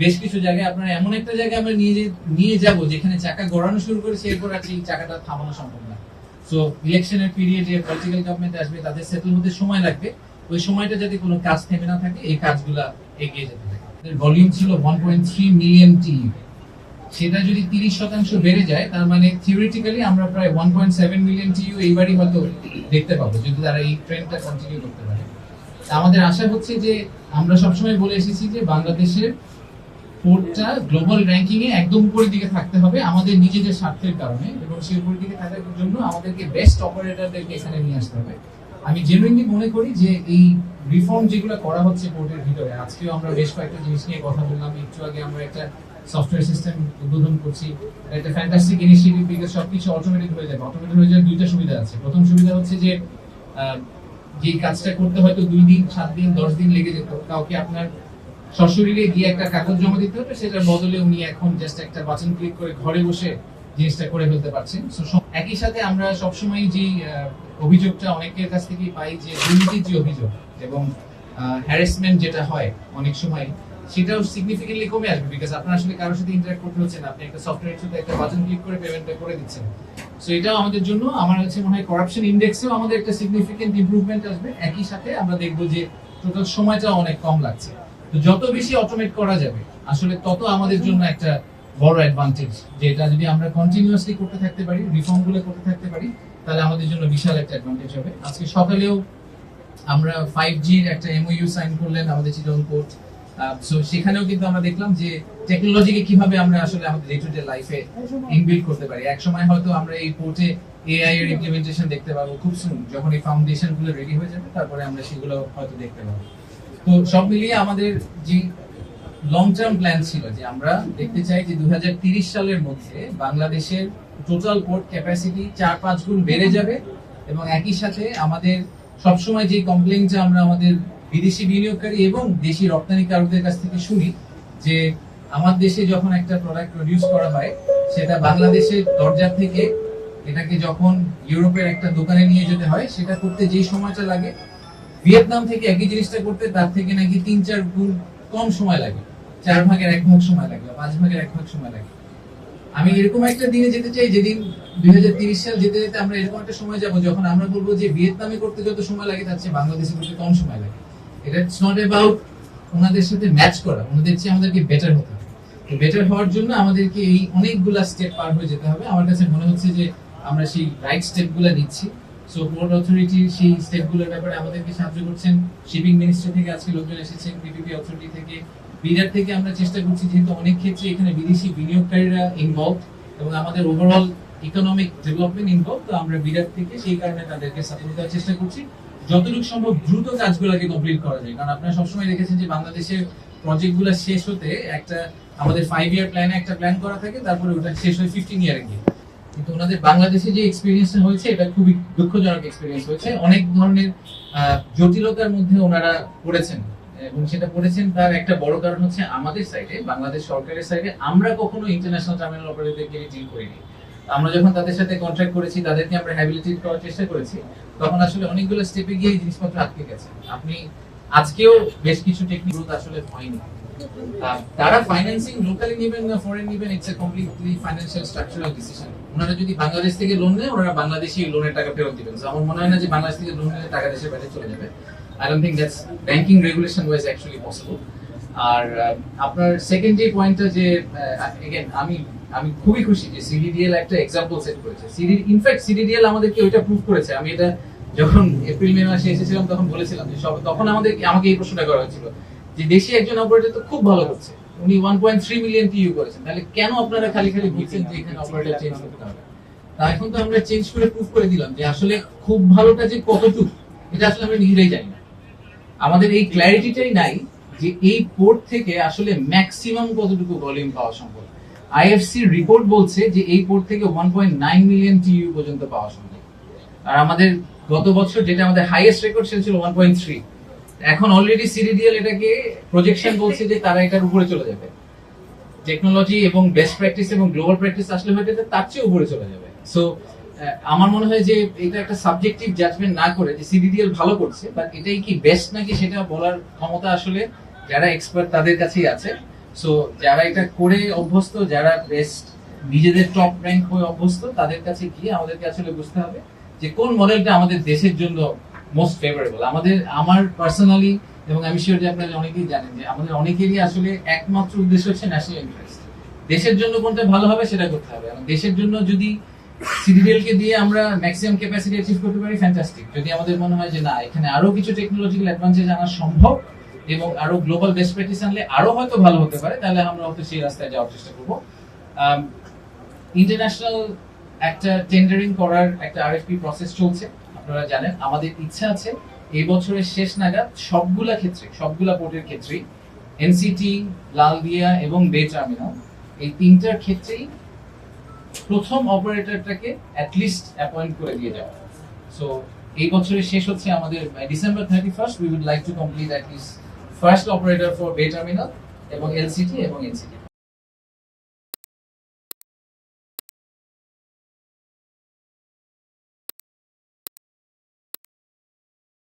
বেশ কিছু জায়গায় আপনারা এমন একটা জায়গায় আমরা নিয়ে নিয়ে যাব যেখানে চাকা গড়ানো শুরু করেছে, এরপর আর সেই চাকাটা থামানো সম্ভব না। সো ইলেকশনের পিরিয়ডে পলিটিক্যাল গভর্নমেন্ট আসবে, তাদের সেটেল হতে সময় লাগবে। ওই সময়টা যাতে কোনো কাজ থেমে না থাকে, এই কাজগুলা এগিয়ে যেতে থাকে। ভলিউম ছিল ওয়ান পয়েন্ট থ্রি মিলিয়ন টি সেটা যদি তিরিশ শতাংশ বেড়ে যায়, তার মানে থিওরিটিক্যালি আমরা প্রায় one point seven million TEU এইবারই হয়তো দেখতে পাবো, যদি তারা এই ট্রেন্ডটা কন্টিনিউ করতে পারে। আমাদের আশা হচ্ছে যে আমরা সবসময় বলে এসেছি যে বাংলাদেশের পোর্টটা গ্লোবাল র্যাঙ্কিং এ একদম উপরের দিকে থাকতে হবে আমাদের নিজেদের স্বার্থের কারণে এবং সেই উপরের দিকে থাকার জন্য আমাদেরকে বেস্ট অপারেটরদেরকে এখানে নিয়ে আসতে হবে। আমি জেনুইনলি মনে করি যে এই রিফর্ম যেগুলো করা হচ্ছে বোর্ডের ভিতরে, আজকেও আমরা বেশ কয়েকটা জিনিস নিয়ে কথা বললাম। একটু আগে আমরা একটা সফটওয়্যার সিস্টেম উদ্বোধন করছি, একটা ফ্যান্টাস্টিক ইনিশিয়েটিভ বিকজ সবকিছু অটোমেটিক হয়ে যাবে। অটোমেটিক হয়ে যাওয়ার দুইটা সুবিধা আছে। প্রথম সুবিধা হচ্ছে যে যে কাজটা করতে হয়তো দুই দিন, সাত দিন, দশ দিন লেগে যেত, কাউকে আপনার সশরীরে গিয়ে একটা কাগজ জমা দিতে হবে, সেটার বদলে উনি এখন জাস্ট একটা বাটন ক্লিক করে ঘরে বসে জিনিসটা করে ফেলতে পারছেন। একই সাথে আমরা সবসময় যে অভিযোগটা অনেকের কাছ থেকেই পাই যে দুর্নীতির যে অভিযোগ এবং হ্যারাসমেন্ট যেটা হয় অনেক সময়, সেটাও সিগনিফিকেন্টলি কমে আসবে বিকজ আপনার আসলে কারোর সাথে ইন্টারঅ্যাক্ট করতে হচ্ছে না। আপনি একটা সফটওয়্যার সাথে একটা বাটন ক্লিক করে পেমেন্টটা করে দিচ্ছেন। সো এটাও আমাদের জন্য, আমার কাছে মনে হয় করাপশন ইন্ডেক্সেও আমাদের একটা সিগনিফিকেন্ট ইমপ্রুভমেন্ট আসবে। একই সাথে আমরা দেখব যে টোটাল সময়টা অনেক কম লাগছে। তো যত বেশি অটোমেট করা যাবে, আসলে তত আমাদের জন্য একটা বড় অ্যাডভান্টেজ যে এটা যদি আমরা কন্টিনিউয়াসলি করতে থাকতে পারি রিফর্মগুলো করতে থাকতে পারি, তাহলে আমাদের জন্য বিশাল একটা অ্যাডভান্টেজ হবে। আজকে সকালেও আমরা ফাইভ জির একটা এমওইউ সাইন করলেন আমাদের চিটন কোর্ট সো সেখানেও কিন্তু আমরা দেখলাম যে টেকনোলজিকে কীভাবে আমরা আসলে আমাদের ডে টু ডে লাইফে ইনবিল্ড করতে পারি। এক সময় হয়তো আমরা এই পোর্টে এআই এর ইমপ্লিমেন্টেশন দেখতে পাবো খুব সুন যখন এই ফাউন্ডেশনগুলো রেডি হয়ে যাবে, তারপরে আমরা সেগুলো হয়তো দেখতে পাবো। তো সব মিলিয়ে আমাদের যে লং টার্ম প্ল্যান ছিল যে আমরা দেখতে চাই যে দুই সালের মধ্যে বাংলাদেশের টোটাল পোর্ট ক্যাপাসিটি চার পাঁচ গুণ বেড়ে যাবে এবং একই সাথে আমাদের সবসময় যে কমপ্লেনটা আমরা আমাদের বিদেশি বিনিয়োগকারী এবং দেশি রপ্তানিকারকদের কাছ থেকে শুনি যে আমার দেশে যখন একটা প্রোডাক্ট প্রডিউস করা হয়, সেটা বাংলাদেশের দরজা থেকে এটাকে যখন ইউরোপের একটা দোকানে নিয়ে যেতে হয়, সেটা করতে যেই সময়টা লাগে ভিয়েতনাম থেকে একই জিনিসটা করতে তার থেকে নাকি তিন চার গুণ কম সময় লাগে। চার ভাগের এক ভাগ সময় লাগে পাঁচ ভাগের এক ভাগ সময় লাগে। আমি এরকম একটা দিনে যেতে চাই যেদিন দুই হাজার তিরিশ সাল যেতে যেতে আমরা এরকম একটা সময় যাব যখন আমরা বলব যে ভিয়েতনামে করতে যত সময় লাগে তার চেয়ে বাংলাদেশে করতে কম সময় লাগে। এটা ইটস নট অ্যাবাউট ওনাদের সাথে ম্যাচ করা, ওনাদের চেয়ে আমাদেরকে বেটার হতে হবে। তো বেটার হওয়ার জন্য আমাদেরকে এই অনেকগুলা স্টেপ পার হয়ে যেতে হবে। আমার কাছে মনে হচ্ছে যে আমরা সেই রাইট স্টেপগুলো নিচ্ছি। সো পোর্ট অথরিটি সেই স্টেপগুলোর ব্যাপারে আমাদেরকে সাহায্য করছেন। শিপিং মিনিস্ট্রি থেকে আজকে লোকজন এসেছেন পিপিপি অথরিটি থেকে। বিরাট থেকে আমরা চেষ্টা করছি, যেহেতু অনেক ক্ষেত্রে এখানে বিদেশি বিনিয়োগকারীরা ইনভলভ এবং আমাদের ওভারঅল ইকোনমিক ডেভেলপমেন্ট ইনভলভ তো আমরা বিরাট থেকে সেই কারণে তাদেরকে সাপোর্ট দেওয়ার চেষ্টা করছি। যতটুকু সম্ভব দ্রুত কাজগুলোকে কমপ্লিট করা যায়। কারণ আপনারা সবসময় দেখেছেন যে বাংলাদেশের প্রজেক্টগুলো শেষ হতে একটা আমাদের ফাইভ ইয়ার প্ল্যানে একটা প্ল্যান করা থাকে, তারপরে ওটা শেষ হয় ফিফটিন ইয়ারে গিয়ে। কিন্তু ওনাদের বাংলাদেশে যে এক্সপিরিয়েন্সটা হয়েছে, এটা খুবই দুঃখজনক এক্সপিরিয়েন্স হয়েছে। অনেক ধরনের জটিলতার মধ্যে ওনারা পড়েছেন। এবং সেটা পড়েছেন তার একটা বড় কারণ হচ্ছে আমাদের সাইডে বাংলাদেশ সরকারের সাইডে আমরা কখনো ইন্টারন্যাশনাল টার্মিনাল অপারেটরকে ডিল করিনি। আমরা যখন তাদের সাথে কন্ট্রাক্ট করেছি, তাদেরকে আমরা হ্যাবিলিটেট করার চেষ্টা করেছি, তখন আসলে অনেকগুলো স্টেপে গিয়ে জিনিসপত্র আটকে গেছে। আপনি, আজকেও বেশ কিছু টেকনিক আসলে হয়নি। তারা ফাইন্যান্সিং লোকালি নেবেন না ফরেন নেবেন it's a completely financial structural decision ওনারা যদি বাংলাদেশ থেকে লোন নেয়, ওনারা বাংলাদেশি লোনের টাকা ফেরত দিবেন। আমার মনে হয় না যে বাংলাদেশ থেকে লোন নিলে টাকা দেশের বাইরে চলে যাবে। I don't think that's banking regulation wise actually possible আর আপনার সেকেন্ড যে পয়েন্টটা যে এগেন আমি আমি খুবই খুশি যে সিডিডিএল একটা এক্সাম্পল সেট করেছে। সিডি ইনফ্যাক্ট সিডিডিএল আমাদেরকে ওইটা প্রুভ করেছে। আমি এটা যখন এপ্রিল মে মাসে এসেছিলাম, তখন বলেছিলাম যে সব, তখন আমাদের আমাকে এই প্রশ্নটা করা হয়েছিল যে দেশি একজন অপারেটর তো খুব ভালো করছে। উনি one point three million TEU করেছেন। তাহলে কেন আপনারা খালি খালি বলছেন যে এখানে অপারেটর চেঞ্জ করতে হবে? তা এখন তো আমরা চেঞ্জ করে প্রুভ করে দিলাম যে আসলে খুব ভালোটা যে কতটুকু এটা আসলে আমরা নিজেরাই জানি না। আমাদের এই ক্ল্যারিটিটাই নাই যে এই পোর্ট থেকে আসলে ম্যাক্সিমাম কতটুকু ভলিউম পাওয়া সম্ভব। আইএফসি রিপোর্ট বলছে যে এই পোর্ট থেকে one point nine million TEU পর্যন্ত পাওয়া সম্ভব। আর আমাদের গত বছর যেটা আমাদের হাইয়েস্ট রেকর্ড সেটা ছিল ওয়ান পয়েন্ট থ্রি এখন অলরেডি সিডিডিএল এটাকে প্রজেকশন বলছে যে তারা এটার উপরে চলে যাবে। টেকনোলজি এবং বেস্ট প্র্যাকটিস এবং গ্লোবাল প্র্যাকটিস আসলে হয়তো তার চেয়ে উপরে চলে যাবে। সো আমার মনে হয় যে এটা একটা সাবজেক্টিভ জাজমেন্ট না করে যে সিডিডিএল ভালো করছে বাট এটাই কি বেস্ট নাকি সেটা বলার ক্ষমতা আসলে যারা এক্সপার্ট তাদের কাছেই আছে। সো যারা এটা করে অভ্যস্ত, যারা বেস্ট নিজেদের টপ র্যাঙ্ক হয়ে অভ্যস্ত, তাদের কাছে গিয়ে আমাদেরকে আসলে বুঝতে হবে যে কোন মডেলটা আমাদের দেশের জন্য মোস্ট ফেভারেবল আমাদের, আমার পার্সোনালি এবং আমি শিওর যে আপনারা অনেকেই জানেন যে আমাদের অনেকেরই আসলে একমাত্র উদ্দেশ্য হচ্ছে ন্যাশনাল ইন্টারেস্ট দেশের জন্য কোনটা ভালো হবে সেটা করতে হবে। দেশের জন্য যদি সিডিএল কে দিয়ে আমরা ম্যাক্সিমাম ক্যাপাসিটি অ্যাচিভ করতে পারি ফ্যান্টাস্টিক যদি আমাদের মনে হয় যে না, এখানে আরও কিছু টেকনোলজিক্যাল অ্যাডভান্টেজ আনা সম্ভব, এবং আরও গ্লোবাল বেস্ট প্র্যাকটিস আনলে আরও হয়তো ভালো হতে পারে, তাহলে আমরা হয়তো সেই রাস্তায় যাওয়ার চেষ্টা করব। ইন্টারন্যাশনাল একটা টেন্ডারিং করার একটা আরএফপি প্রসেস চলছে। আপনারা জানেন, আমাদের ইচ্ছা আছে এই বছরের শেষ নাগাদ সবগুলা ক্ষেত্রে, সবগুলা পোর্টের ক্ষেত্রেই এনসিটি লালদিয়া এবং বে টার্মিনাল এই তিনটার ক্ষেত্রেই প্রথম অপারেটরটাকে অ্যাটলিস্ট অ্যাপয়েন্ট করে দিয়ে যাওয়া সো এই বছরের শেষ হচ্ছে আমাদের December thirty first we would like to complete atleast first operator for bay terminal এবং এলসিটি এবং এনসিটি